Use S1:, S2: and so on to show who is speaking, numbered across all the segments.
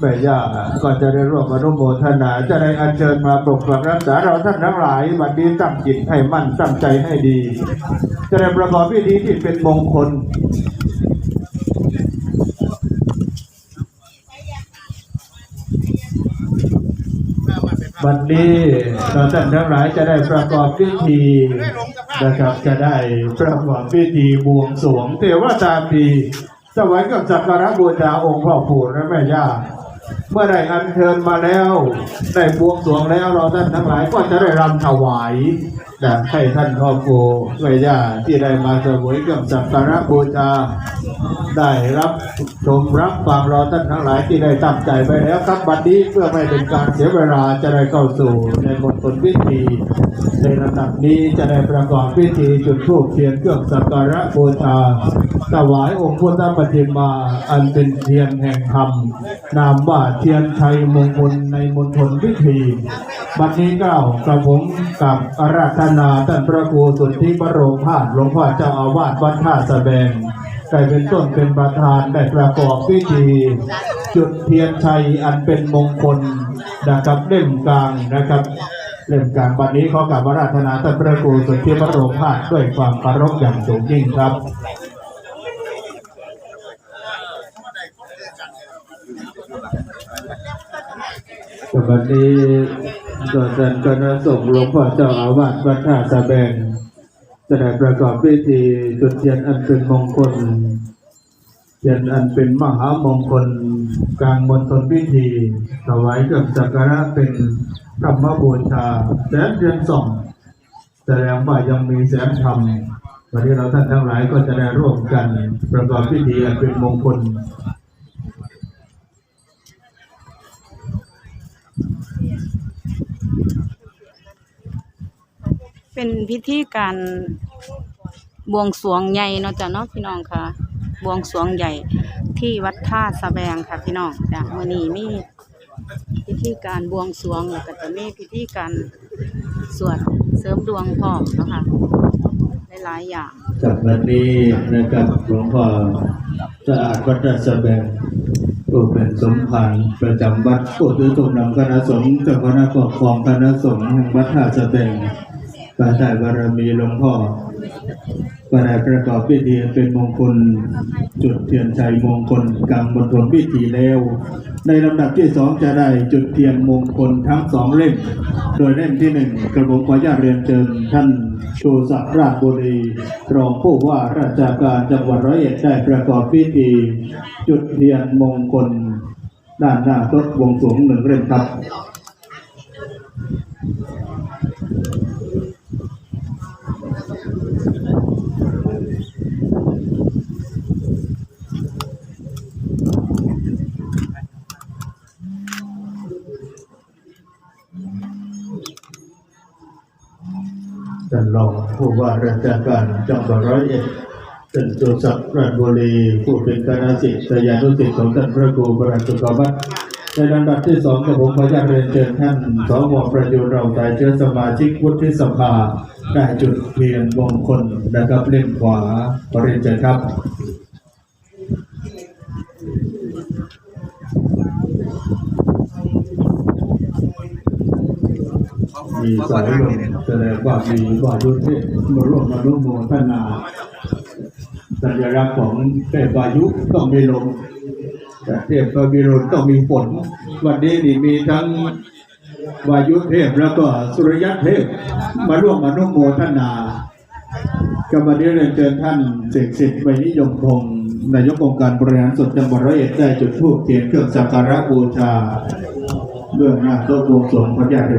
S1: แม่ย่าก็จะได้ร่วมอนุโมทนา จะได้อัญเชิญมาปกปักรักษาเราท่านทั้งหลายบัดนี้ตั้งจิตให้มั่นตั้งใจให้ดี จะได้ประกอบพิธีที่เป็นมงคลบัดนี้เราท่านทั้งหลายจะได้ประกอบพิธีนะครับจะได้ประกอบพิธีบวงสรวงเทวตาปี สวัยกับสักการะบูชาองค์พ่อปู่และแม่ย่าเมื่อได้อัญเชิญมาแล้วได้บวงสรวงแล้วเราท่านทั้งหลายก็จะได้รำถวายนะให้ท่านพ่อปู่แม่ย่าที่ได้มาเสวยกับสักการะบูชาได้รับชมรับฟังเราท่านทั้งหลายที่ได้ตั้งใจไปแล้วครับบัดนี้เพื่อไม่เป็นการเสียเวลาจะได้เข้าสู่ในบทผลพิธีในระดับนี้จะได้ประกอบพิธีจุดธูปเทียนเครื่องสักการะบูชา ถวายองค์พุทธปฏิมา อันเป็นเทียนแห่งธรรม นามว่าเทียนชัยมงคลในมณฑลพิธี บัดนี้เก้ากระผมกับอาราธนาท่านพระครูสุทธิบรมภาสหลวงพ่อเจ้าอาวาสวัดท่าสะแบงได้เป็นต้นเป็นประธานได้ประกอบพิธี จุดเทียนชัยอันเป็นมงคลนะครับเล่มกลางนะครับเล่มกลางวันนี้ขอกราบอาราธนาท่านพระครูสุทธิบรมภาสด้วยความเคารพอย่างสูงยิ่งครับ วันนี้ก็ท่านคณะสงฆ์หลวงพ่อเจ้าอาวาสวัดท่าสะแบงจะได้ประกอบพิธีจุดเทียนอันเป็นมงคลเทียนอันเป็นมหามงคลกลางมณฑลพิธีถวายกับสักการะเป็นธรรมบูชาแสนเดือนสองแสดงว่ายังมีแสนธรรมวันนี้เราท่านทั้งหลายก็จะได้ร่วมกันประกอบพิธีอันเป็นมงคล
S2: เป็นพิธีการบวงสรวงใหญ่เนาะจ้ะเนาะพี่น้องค่ะ บวงสรวงใหญ่ที่วัดท่าสะแบงค่ะ พี่น้องจ้ะมื้อนี้มีพิธีการบวงสรวงแล้วก็จะมีพิธีการสวดเสริมดวงพร้อมเนาะค่ะหลายๆอย่าง
S1: จากวันนี้นะครับหลวงพ่อสะอาดวัดราชแบงผู้เป็นสมภารประจำวัดผู้ถือตุนำคณะสงฆ์เจ้าคณะปกครองคณะสงฆ์แห่งวัดท่าสะแบง ประทายบารมีหลวงพ่อก็ได้ประกอบพิธีเป็นมงคล จุดเทียนชัยมงคลกลางบนทนพิธีแล้ว ในลำดับที่สองจะได้จุดเทียนมงคลทั้งสองเล่ม โดยเล่มที่หนึ่งกระผมขออนุญาตเรียนเชิญท่านชูศักดิ์ราชบุรีรองผู้ว่าราชการจังหวัดร้อยเอ็ดได้ประกอบพิธี จุดเทียนมงคล ด้านหน้าต๊ะบวงสรวงหนึ่งเล่มครับ ผู้ว่าราชการจังหวัดร้อยเอ็ดท่านสุสักดิ์ราชบุรีผู้เป็นคณะสิทธิยานุสิทธิของท่านพระครูบรมสุกวัฒน์ในลำดับที่สองกับผมขออนุญาตเรียนเชิญท่านสวประยุทธ์เราใจเชื้อสมาชิกวุฒิสภาได้จุดเพียนมงคลนะครับเล่มขวาขอเรียนเชิญครับ มีสายลมแสดงว่ามีวายุเทพมาร่วมมาร่วมโมทนา สัญลักษณ์ของเทพวายุต้องมีลมแต่เทพมีลมต้องมีฝน วันนี้นี่มีทั้งวายุเทพแล้วก็สุริยะเทพมาร่วมมาร่วมโมทนากรรมนี้เรียนเชิญท่านเสกสิทธิ์ไวนิยมพงศ์นายกองค์การบริหารส่วนจังหวัดร้อยเอ็ดได้จุดธูปเทียนเครื่องสักการะบูชาเบื้องหน้าโต๊ะบวงสรวงพระญาติเรี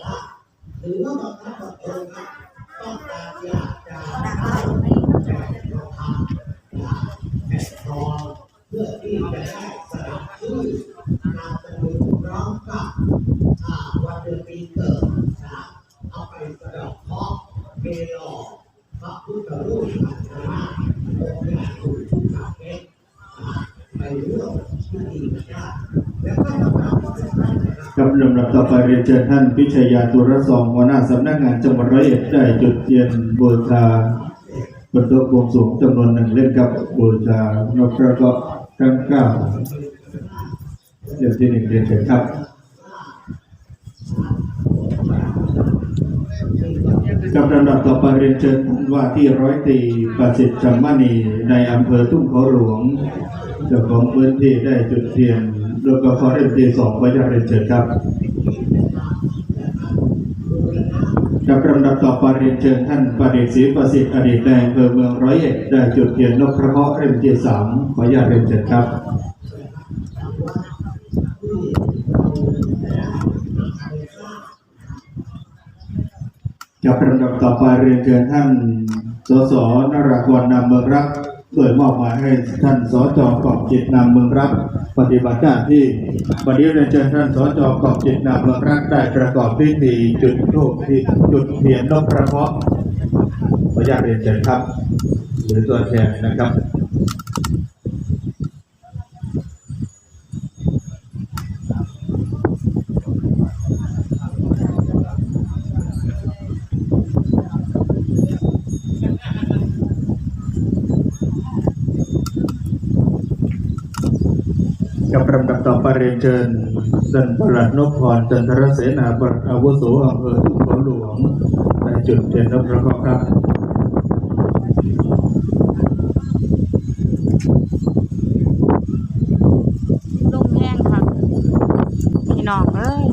S1: ยนเชิญครับ
S3: เพื่อที่จะได้สลับชื่อนามสกุลพร้อมกับอ่าวันเดือนปี เตอร์นะเอาไปสะเดอกเคราะห์เมลอพระพุทธรูปอัตนาองค์ใหญ่ถูกทุกขาเพชรนะไปร่วมพิธีกันได้แล้วก็ทำก็เป็นท่านนะครับ
S1: ครับลำดับต่อไปเรียนเชิญท่านพิชยาตุรสองหัวหน้าสำนักงานจังหวัดร้อยเอ็ดได้จุดเทียนบูชาบนโต๊ะบวงสรวงจำนวนหนึ่งเล่มครับบูชานกกระกาะทั้งเก้าเล่มที่หนึ่งเรียนเชิญครับกับลำดับต่อไปเรียนเชิญท่านว่าที่ร้อยตีประสิทธิ์จำมานีในอำเภอทุ่งเขาหลวงเจ้าของพื้นที่ได้จุดเทียนโดยกขอเรียนที่สองไว้จะเรียนเชิญครับลำดับต่อไป เรียนเชิญท่านประดิษฐ์ศรีประสิทธิ์อดีตแดงเภอเมืองร้อยเอ็ดได้จุดเทียนนกพระเพาะเรียนที่สามขออนุญาตเรียนเชิญครับจะประดับต่อไปเรียนเชิญท่านสสนรากรนำเมืองรัก โดยมอบหมายให้ท่านสจกอบจิตนำเมืองรักปฏิบัติหน้าที่วันนี้เรียนเชิญท่านสจกอบจิตนำเมืองรักได้ประกอบพิธีจุดธูปที่จุดเทียนนกกระเพาะขออนุญาตเรียนเชิญครับหรือตัวแทนนะครับ กับลำดับต่อไปเรียนเชิญท่านประหลัดนพพรจันทรเสนาบดีอาวุโสอำเภอทุ่งเขาหลวงในจุดเทียนนพพระเคราะห์ครับ
S2: ลมแห้งค่ะพี่น้องเอ้ย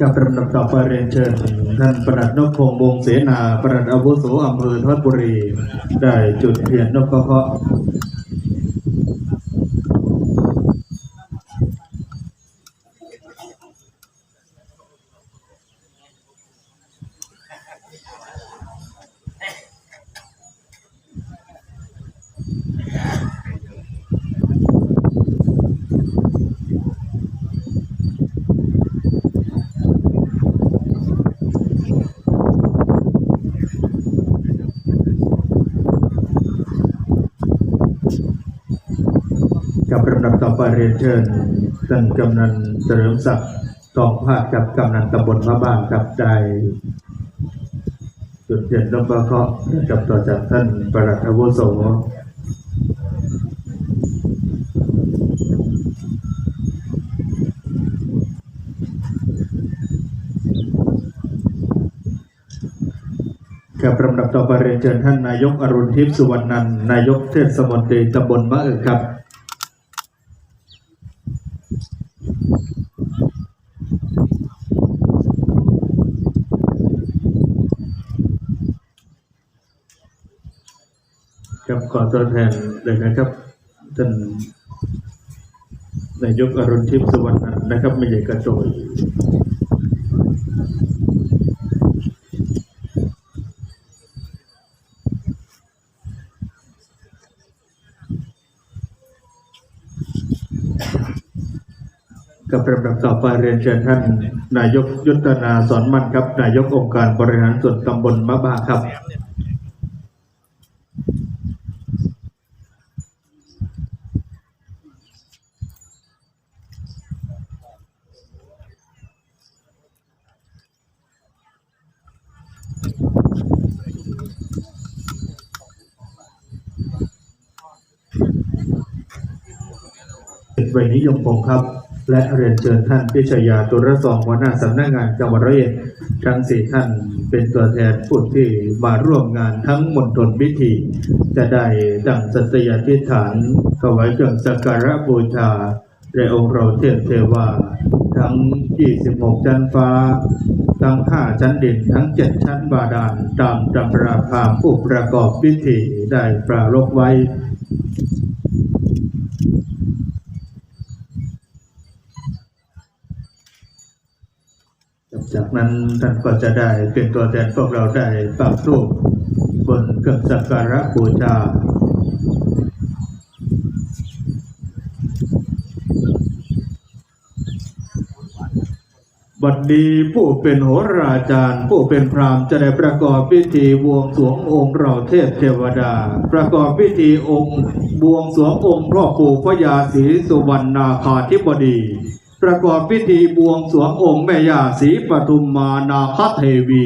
S1: กับลำดับต่อไปเรียนเชิญ ท่านประหลัดนพพงษ์วงเสนาประหลัดอาวุโสอำเภอทวดบุรี ได้จุดเทียนนพเคราะลำดับต่อไปเรียนเชิญท่านกำนันเฉลิมศักดิ์ทองพาดกับกำนันตำบลพระบ้านกับได้จุดเทียนนพเคราะห์กับต่อจากท่านประหลัดอาวุโสกับลำดับต่อไปเรียนเชิญท่านนายกอรุณทิพย์สุวรรณนันนายกเทศมนตรีตำบลมะเอึกครับ ครับขอตัวแทนเลยนะครับท่านนายกอรุณทิพย์สุวรรณนะครับไม่ใช่กระโจยกับลำดับต่อไปเรียนเชิญท่าน นายกยุทธนาสอนมั่นครับ นายกองค์การบริหารส่วนตำบลมะบาครับ เวัยนิยมพงศ์ครับ และเรียนเชิญท่านพิชยาตุรสองหัวหน้าสำนักงานจังหวัดร้อยเอ็ดทั้งสี่ท่านเป็นตัวแทนผู้ที่มาร่วมงานทั้งมณฑลพิธี จะได้ดังสัตยาธิษฐานถวายเครื่องสักการะบูชาแด่องค์เราเทพเทวาทั้ง 26 ชั้นฟ้า ทั้ง 5 ชั้นดิน ทั้ง 7 ชั้นบาดาล ตามตำราพามผู้ประกอบพิธีได้ปรารภไว้ จากนั้นท่านก็จะได้เป็นตัวแทนพวกเราได้ปรับรูปบนเครื่องสักการะบูชาบัดนี้ผู้เป็นโหราจารย์ ผู้เป็นพราหมณ์จะได้ประกอบพิธีบวงสรวงองค์เราเทพเทวดา ประกอบพิธีองค์บวงสรวงองค์พ่อปู่พญาศรีสุวรรณนาคาธิบดี ประกอบพิธีบวงสรวงองค์แม่ย่าศรีปทุมมานาคเทวี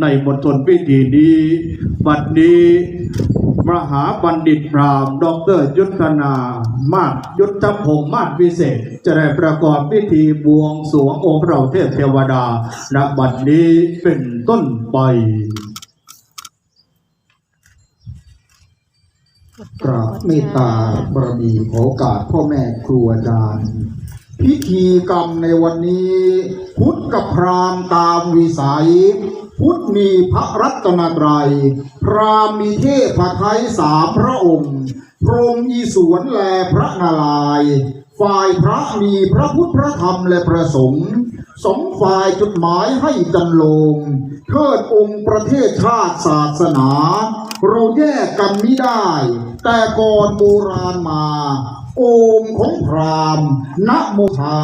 S1: ในมณฑลพิธีนี้ บัดนี้มหาบัณฑิตพราหมณ์ดรยุทธนา มาศยุทธพงศ์มาศวิเศษ จะได้ประกอบพิธีบวงสรวงองค์เราเทพเทวดาณบัดนี้เป็นต้นไป
S4: กราบเมตตาบารมีขอโอกาสพ่อแม่ครูอาจารย์ พิธีกรรมในวันนี้ พุทธกับพรามตามวิสัย พุทธมีพระรัตนตรัย พรามมีเทพไทยสามพระองค์ พรหมอีสวนแลพระนารายณ์ฝ่ายพระมีพระพุทธพระธรรมและพระสงฆ์สองฝ่ายจุดหมายให้จำลง เทิดองค์ประเทศชาติศาสนา เราแยกกันไม่ได้ แต่ก่อนโบราณมา โอมของพราหมณ์นโมทา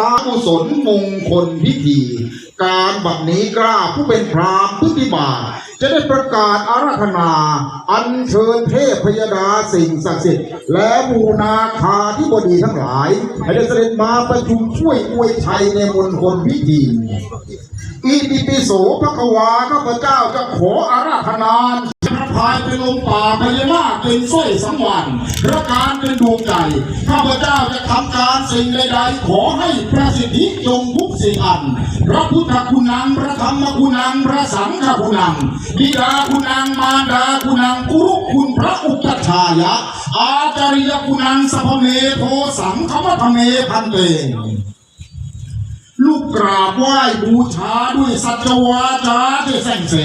S4: ตากุศลมงคลพิธี การบัดนี้กล้าผู้เป็นพราหมณ์พุทธิบาทจะได้ประกาศอาราธนา อัญเชิญเทพพยดาสิ่งศักดิ์สิทธิ์ และบูนาคาที่บดีทั้งหลายให้ได้เสด็จมาประชุมช่วยอวยชัยในมณฑลพิธี อีปิปิโสพระกวาข้าพเจ้าจะขออาราธนานพระพายเป็นลมป่าพญานาคเป็นสร้อยสังวรพระการเป็นดวงใจข้าพเจ้าจะทำการสิ่งใดๆขอให้ประสิทธิจงทุกสิ่งอันพระพุทธคุณังพระธรรมคุณังพระสังฆคุณังบิดาคุณังมารดาคุณังกุรุคุณพระอุปชฌายะ อาจาริยคุณังสัพเมโทสังฆมัทเมพันเต ลูกกราบไหว้บูชาด้วยสัจวาจาที่แสงเส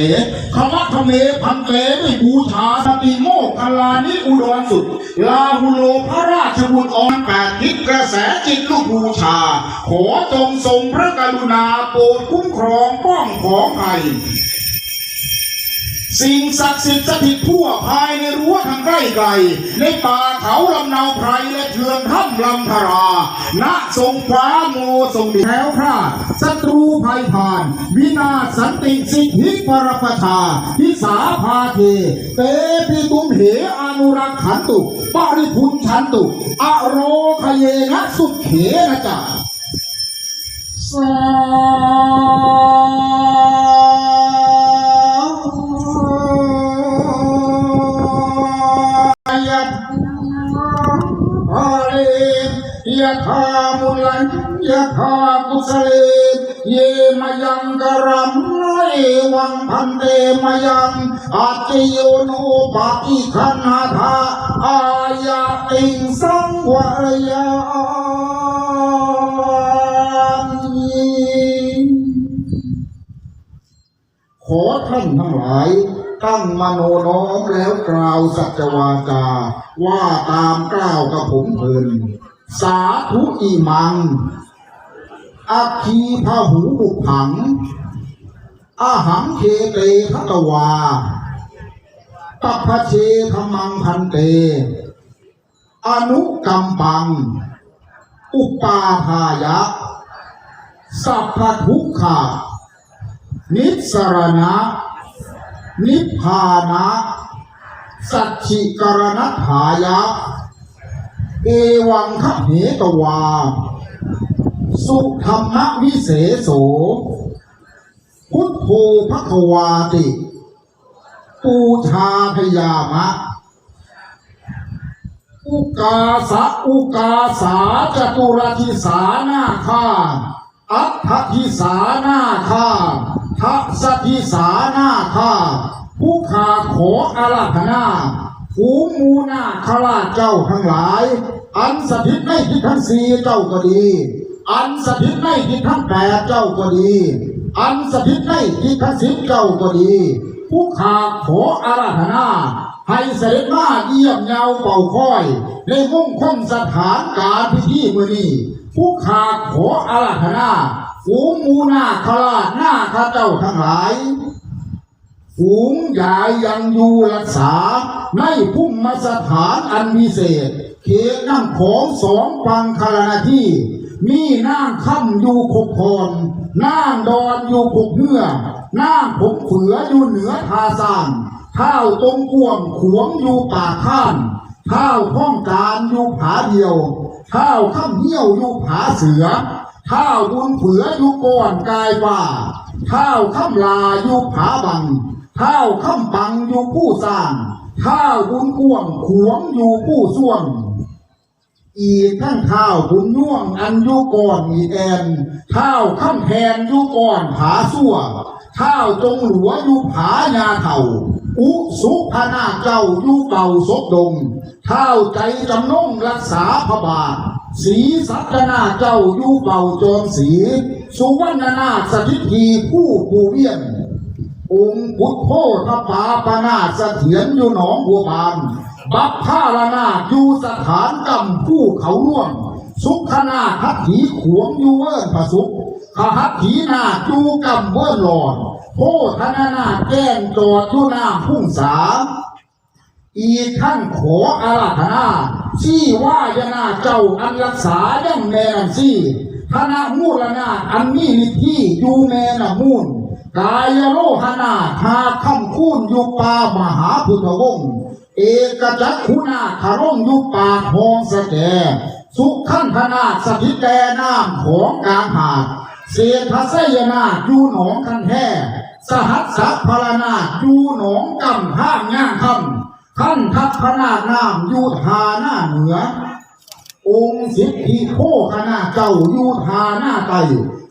S4: คำว่าคเมพันเตด้วยบูชาสติโมกขลานิอุดรสุด ลาหุโลพระราชบุตรออนแปดทิศกระแสจิตลูกบูชา ขอจงทรงพระกรุณาโปรดคุ้มครองป้องของไทย สิ่งศักดิ์สิทธิ์สถิตทั่วภายในรั้วทางใกล้ไกล ในป่าเขาลำเนาไพรและเทือนถ้ำลำธาราณทรงฟ้าโมทรงดีแถวพราศัตรูภัยผ่าน วินาศสันติสิทธิปรปชาพิสาภาเทเตปิตุมเหอนุรักขันตุปริพุนชันตุ อโรคเยนะสุขเขนะจ๊ะสา ยะธามุลัยยะธากุสเลเยมยังกรัมเอวังพันเตมยังอาติโยโนปะอิคันนาธาอายะติงสังวรยามิขอท่านทั้งหลายตั้งมโนน้อมแล้วกล่าวสัจวาจา ว่าตามกล่าวกับผมเพลิน สาธุอีมังอาคีพาหูบุผัง อาหังเคเตพะกวาตัพพเชธรรมังพันเต อนุกรรมปัง อุปาทายะ สัพพทุกขานิสรณะ นิพพานะ สัจฉิกรณถายะ เอวังคเหตวา สุธรรมวิเศโส พุทโธภควาติ ปูชาพยามะ อุกาสะอุกาสาจตุรทิสานาคาอัฏฐทิสานาคาทัสทิสานาคาผู้ขาขออาราธนาฝูมูนาคราชเจ้าทั้งหลาย อันสถิตในทิศทั้งสี่เจ้าก็ดี อันสถิตในทิศทั้งแปดเจ้าก็ดี อันสถิตในทิศทั้งสิบเจ้าก็ดี ผู้ขาขออาราธนาให้เสด็จมาเยี่ยมเยาเป่าค่อย ในมุ่งคงสถานการพิธีมือนี้ผู้ขาขออาราธนาฝูงมูนาคราชหน้าข้าเจ้าทั้งหลายฝูงยายยังอยู่รักษาในพุ่มมาสถานอันวิเศษ เขตน้ำของสองปังคารณาที่ มีนางค่ำอยู่ขบคอนนางดอนอยู่ขบเหือนางผมเขืออยู่เหนือทาซานเท้าวตรงกวงขวงอยู่ป่าข้านเท้าท้องการอยู่ผาเดียวเท้าข้ามเหี้ยวอยู่ผาเสือเท้าวบุญเผืออยู่ก้อนกายว่าเท้าข้ามลาอยู่ผาบังเท้าข้ามปังอยู่ผู้สร้างเท้าวบุญกวงขวงอยู่ผู้ส่วง อีกทั้งเท้าบุญย่วงอันยุก่อนมีแอนเท้าข้ามแทนยุก่อนผาสั่วเท้าจงหลัวอยู่ผายาเถ่าอุสุพนาเจ้าอยู่เก่าศพดงเท้าใจจำนงรักษาพระบาทสีสัตนาเจ้าอยู่เก่าจอมสี สุวรรณนาสถิตทีผู้ผู้เวียนองค์พุทธโพธปาปนาเสถียรอยู่หนองบัวบาน บัพพาลนาอยู่สถานกำผู้เขาล่วงสุขนาทัตถีขวงอยู่เวิร์นผสุขขหัตถีนาถอยู่กำเวิร์นหลอดโพธนานาแก้งจอดยู่น้ำพุ่งสา อีท่านขออาราธนาชี่ว่ายนาเจ้าอันรักษายังแม่นันซี่ธนามูลนาอันมีนิที่อยู่แม่นามูลกายโลหนาถหาคำคูณอยู่ปามหาพุทธวงศ์ เอกจักคุณาคารมยู่ป่าทองสะแกสุขันธนาถสถิตแดน้ำของกลางหาดเศรษฐไสยนาอยู่หนองคันแท่สหัสสะพรนาอยู่หนองกำห้างง่างคำท่านทัพพนาถนามอยู่ทาหน้าเหนือ องค์สิทธิโคขนาเจ้าอยู่ทาหน้าไต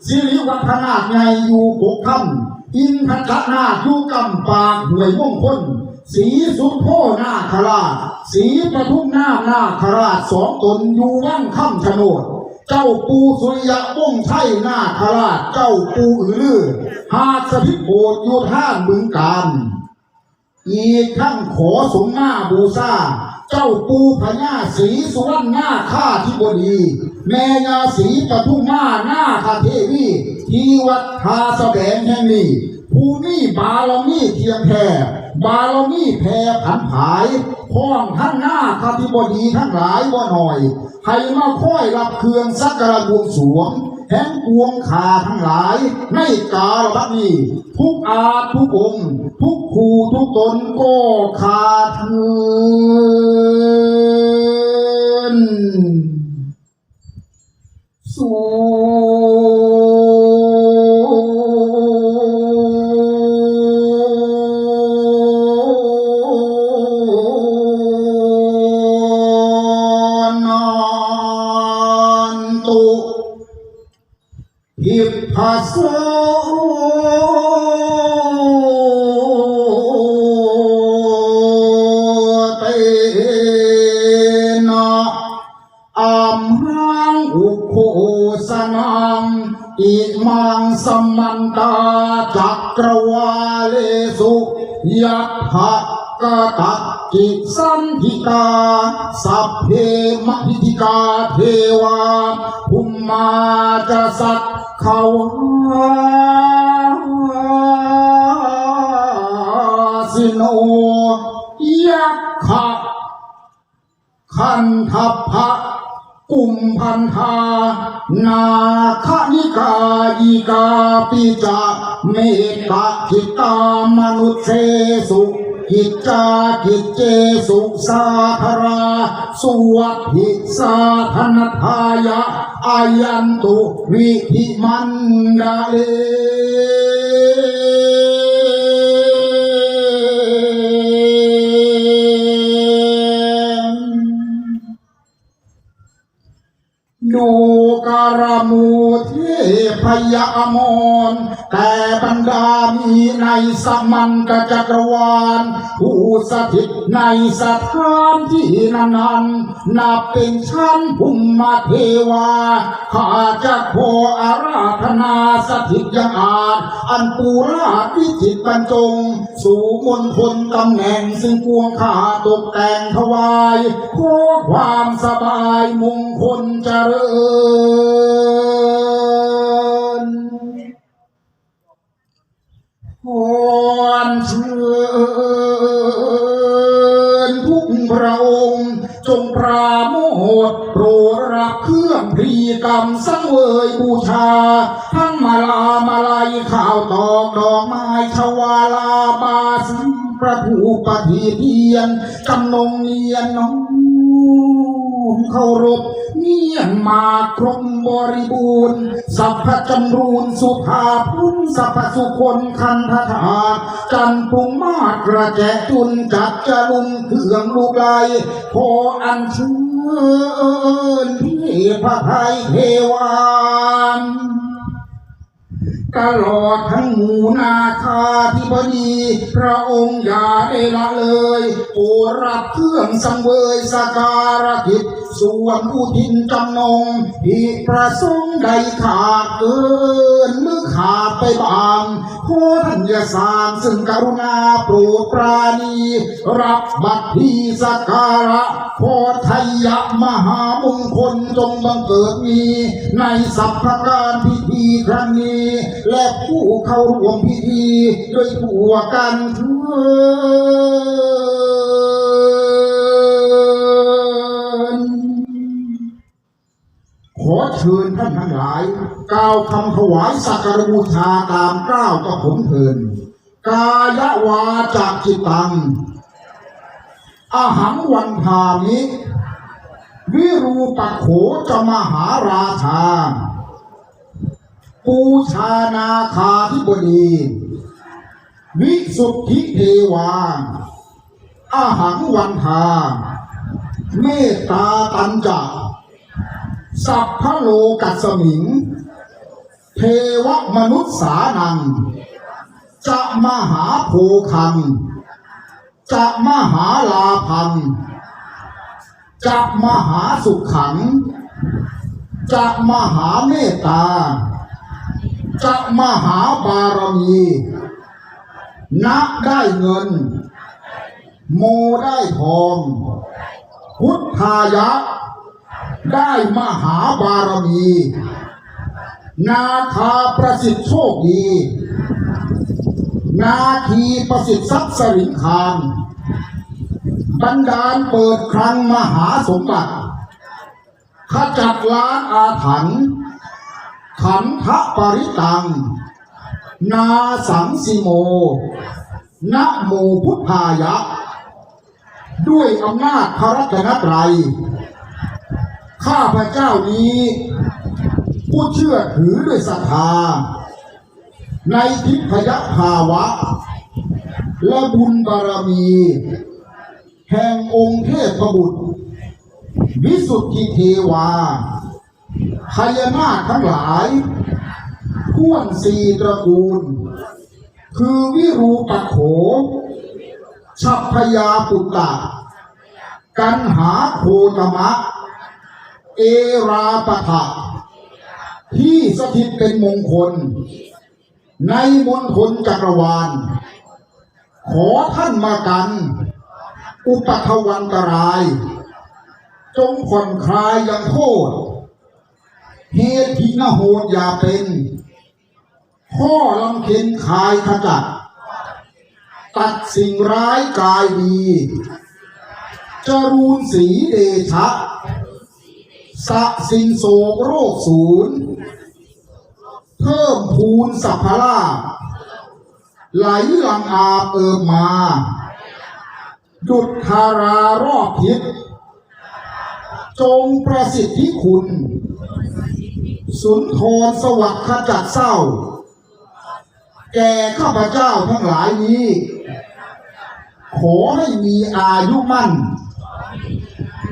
S4: สิริวัฒนาถใหญ่อยู่ปกคำอินทจักนาอยู่กำปากห่วยมงคล สีสุโพนาคราช สีปทุมนาคนาคราชสองตนอยู่ว่างคำชะโนด เจ้าปูสุริยะวงศ์ชัยนาคราช เจ้าปูอือลือหาสถิโบสถ์อยู่ท่าบึงการอีกทั้งขอสมมาบูชาเจ้าปูพญาศรีสุวรรณนาข้าธิบดี แม่ยาศรีปทุมมานาคาเทวีที่วัดทาสแสงแห่งนี้ผู้มีบารมีเทียมแท้ บารมีแผ่ผันผายพ้องทั้งหน้าคาธิบดีทั้งหลายบ่หน่อยให้มาค่อยรับเครื่องสักการะบวงสวงแห่งปวงขาทั้งหลายในกาลบัดนี้ทุกอาทุกองทุกคูทุกตนก็ขาดเทินสู สิโนยักขะขันทัพพะกุมพันธา นาคนิกายิกาปิจาเมตตาจิตามนุษเสสุกิจจากิจเจสุสาธราสุวัติสาธนทายะอายันตุวิธิมันดาเล พยามอนแต่บรรดามีในสมันตจักรวาล ผู้สถิตในสถานที่นั้นนั้นนับเป็นชั้นภูมิเทวาข้าจะขออาราธนาสถิตยังอาจอันปูราชวิจิตบรรจง สู่มณฑลตำแหน่งซึ่งปวงข้าตกแต่งถวายขอความสบายมงคลเจริญ อนเชิญทุกพระองค์ จงปราโมทโปรดรับเครื่องพรีกรรมสังเวยบูชา ทั้งมาลามาลายข่าวตอกดอกไม้ชวาลาบาสประผูปฏิเทียนกำนงเนียนน้อง เคารพเนียนมาครบบริบูรณ์สัพพจำรูนสุภาพุนสัพพสุคนคันธถาจันปุงมาตรกระแจจุนจัดจะลุงเครื่องลูกไลขออันเชิญเทพไทยเทวาน ตลอดทั้งหมู่นาคาธิบดี พระองค์อย่าได้ละเลยโปรดรับเครื่องสังเวยสการะกิจส่วนอุทินจำนงที่ประสงค์ใดขาดเกินหรือขาดไปบางขอท่านยาสารซึ่งกรุณาโปรดปราณี รับบัตรที่สักการะขอไทยะมหามงคลจงบังเกิดมี ในสัพพการพิธีครั้งนี้ และผู้เข้าร่วมพิธีด้วยทั่วกันเถิด ขอเชิญท่านทั้งหลายกล่าวคำถวายสักการบูชาตามกล้าวกับผมเถินกายวาจากจิตตังอาหังวันทามิวิรูปโขจะมหาราชา ปูชานาคาธิบดี วิสุทธิเทวาอาหังวันทา เมตตาตันจะ สัพพะโลกัสมิง เทวมนุษย์สานัง จะมหาโพคัง จะมหาลาพัง จะมหาสุขขัง จะมหาเมตตา จะมหาบารมีนักได้เงิน โมได้ทอง พุทธายะ ได้มหาบารมี นาคาประสิทธิ์โชคดี นาคีประสิทธิ์ทรัพย์สริงคารบันดาลเปิดคลังมหาสมบัติขจัดล้างอาถรรพ์ขันธปริตัง นาสังสิโมนะโมพุทธายะ ด้วยอำนาจพระรัตนตรัย ข้าพระเจ้านี้ผู้เชื่อถือด้วยศรัทธา ในทิพยภาวะ และบุญบารมี แห่งองค์เทพบุตร วิสุทธิเทวาพญานาคทั้งหลายพ้วนสีตระกูล คือวิรูปโข ชัพพยาปุตตะ กันหาโคตมะ เอราปะทะที่สถิตเป็นมงคล ในมณฑลจักรวาล ขอท่านมากัน อุปทวันตราย จงผ่อนคลายยังโทษเหตุที่นโหดอย่าเป็นข้อลำเค็นคายขจัด ตัดสิ่งร้ายกายดี จรูนสีเดชะ สะสินโศกโรคศูนย์ เพิ่มพูนสัพพลาไหลหลังอาบเอิมมา ดุจธารารอบทิศจงประสิทธิคุณ สุนทรสวัสดิ์ขจัดเศร้า แก่ข้าพเจ้าทั้งหลายนี้ ขอให้มีอายุมั่น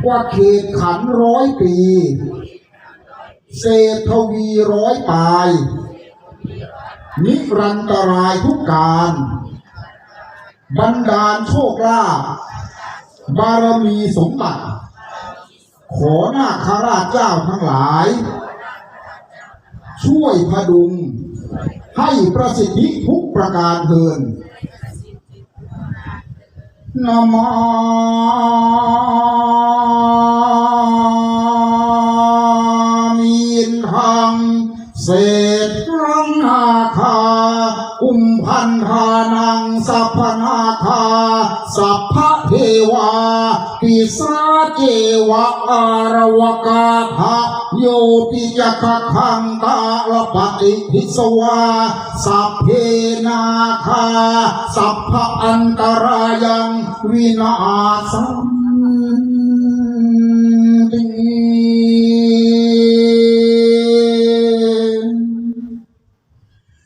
S4: ว่าเขตขันร้อยปี เศรษฐวีร้อยปลาย นิรันตรายทุกการบันดาลโชคลาภบารมีสมบัติ ขอหน้าคาราชเจ้าทั้งหลาย ช่วยพดุง ให้ประสิทธิทุกประการเทิน นมมีนหังเศษรังนาคา อุมพันธานังสัพพนาคา สัพพะเทวาปิสาเจวะอารวกาภะ โยปิจักขังตาลปฏิพิสวา สัพเพนาคา สัพพะอันตรายังวินาสันติ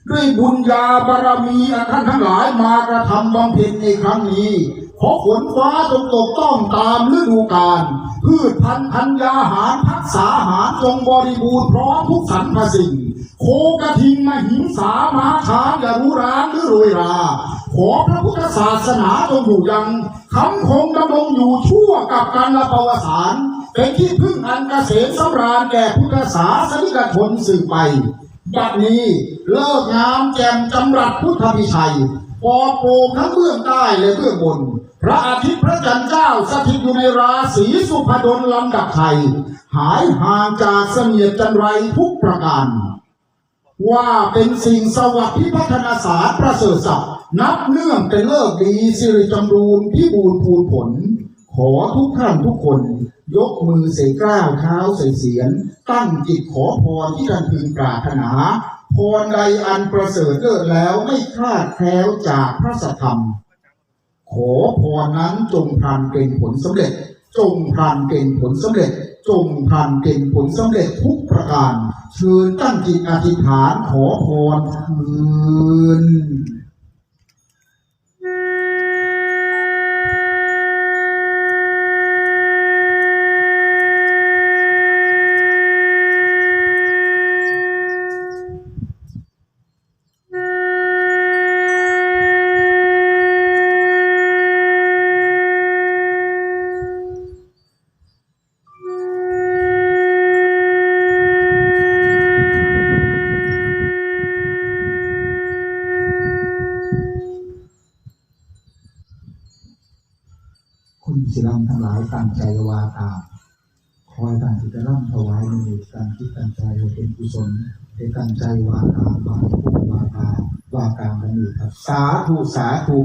S4: ด้วยบุญญาบารมีอันท่านทั้งหลายมากระทำบำเพ็ญในครั้งนี้ ขอฝนฟ้าจงตกต้องตามฤดูกาล พืชพันธุ์ธัญญาหารทักษาหารจงบริบูรณ์พร้อมทุกสรรพสิ่ง โคกระทิงมหิงสามาช้างอย่ารู้ร้างหรือโรยรา ขอพระพุทธศาสนาจงอยู่ยังคำคงดำรงอยู่ชั่วกับการละประวสานเป็นที่พึ่งอันเกษมสำราญแก่พุทธศาสนิกชนสืบไปบัดนี้เลิกงามแจ่มจำรัดพุทธพิชัยปอโปรงทั้งเบื้องใต้และเบื้องบน พระอาทิตย์พระจันทร์เจ้าสถิตอยู่ในราศีสุภดลลำดับไทย หายห่างจากเสนียดจันไรทุกประการ ว่าเป็นสิ่งสวัสดิพัฒนาศาสตร์ประเสริฐศักดิ์นับเนื่องเป็นเลิกดีสิริจำรูนพิบูรณ์ภูลผล ขอทุกท่านทุกคน ยกมือใส่กล้าวเท้าใส่เสียน ตั้งจิตขอพรที่ท่านพึงปรารถนาพรใดอันประเสริฐเลิศแล้วไม่คลาดแคล้วจากพระสัทธรรม ขอพรนั้นจงพานเป็นผลสำเร็จ จงพานเป็นผลสำเร็จ จงพานเป็นผลสำเร็จทุกประการเชิญตั้งจิตอธิษฐานขอพรเถิด คุณศิลำทั้งหลายตั้งใจวาตาคอยตั้งจิตร่ำถวายในการคิดตั้งใจเป็นกุศลให้ตั้งใจวาตาวาวาตาวากามกันอยู่ครับ สาธุสาธุ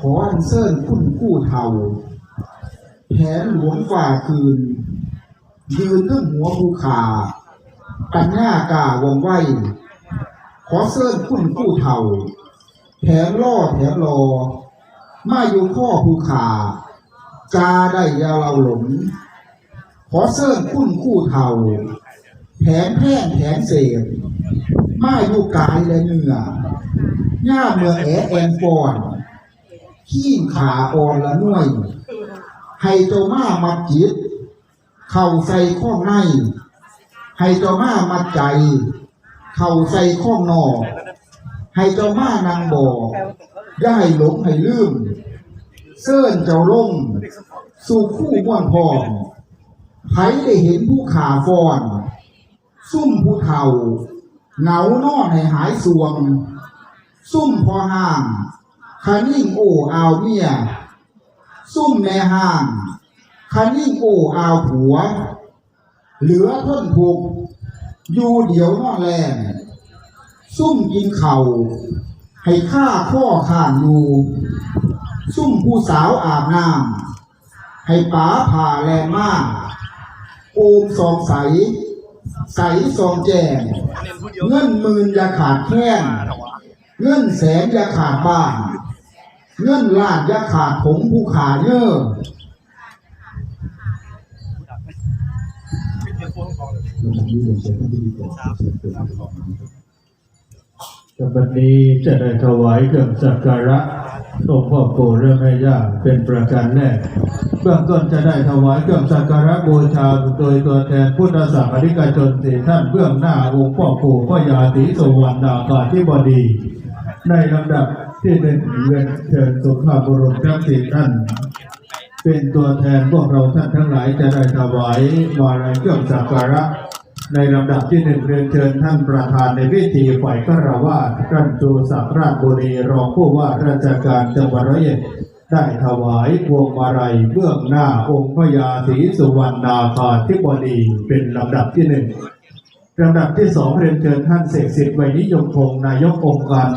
S4: ขออันเซิญคุณกู้เทาแผนหลวงฝ่าคืน ยืนขึ้นหัวภูขาปัญญากาวงไหวขอเซิญคุณกู้เทาแผนล่อแผนรอ มาอยู่ข้อภูขาจาได้ยาเราหลง ขอเสิร์คุ้นคู่เทาแผนแพร่งแผนเสพมาอยู่กายและเนื้อย่าเมืองแอแอนฟอนขี้ขาอ่อนละน่วยให้เจ้ามามัดจิต เข่าใส่ข้องในให้เจ้ามามัดใจ เข่าใส่ข้องนอกให้เจ้ามานางบอก ย่าให้หลงให้ลืม เสื่อนเจ้าลง สู่คู่ม่วนพองไผได้เห็นผู้ขาฟอน ซุ่มผู้เฒ่าเหงานอนให้หายสวง ซุ่มพอห่างขานิ่งโอ้อาวเมีย ซุ่มแม่ห่างขานิ่งโอ้อาวผัว เหลือทนทุกอยู่เดียวนอนแลงซุ่มกินเข่า ให้ข้าข้อข้านอยู่ซุ่มผู้สาวอาบน้ำให้ป๋าผ่าแรงมากโอมสองใส ใสสองแจงเงินหมื่นอย่าขาดแค้นเงินแสนอย่าขาดบ้านเงินล้านอย่าขาดผงผู้ขาเยอะ
S1: แต่บั ดนี้จะได้ถวายเครื่องสักการะองค์พ่อปู่และแม่ย่าเป็นประการแรกเบื้องต้นจะได้ถวายเครื่องสักการะบูชาโดยตัวแทนพุทธศาสนิกชนสี่ท่านเบื้องหน้าองค์พ่อปู่พ่อยาศรีสวรรณาภาธิบดี ในลำดับที่หนึ่งเรียนเชิญสุภาพบุรุษทั้งสี่ท่านเป็นตัวแทนพวกเราท่านทั้งหลายจะได้ถวายวาระเครื่องสักการะ ในลำดับที่หนึ่งเรียนเชิญท่านประธานในพิธีฝ่ายฆราวาสท่านจูศักดิ์ราชบุรีรองผู้ว่าราชการจังหวัดร้อยเอ็ดได้ถวายพวงมาลัยเบื้องหน้าองค์พญาศรีสุวรรณาภาธิบดีเป็นลำดับที่หนึ่งลำดับที่สองเรียนเชิญท่านเสกสิทธิ์ไวยนิยมพงศ์นายกองค์การ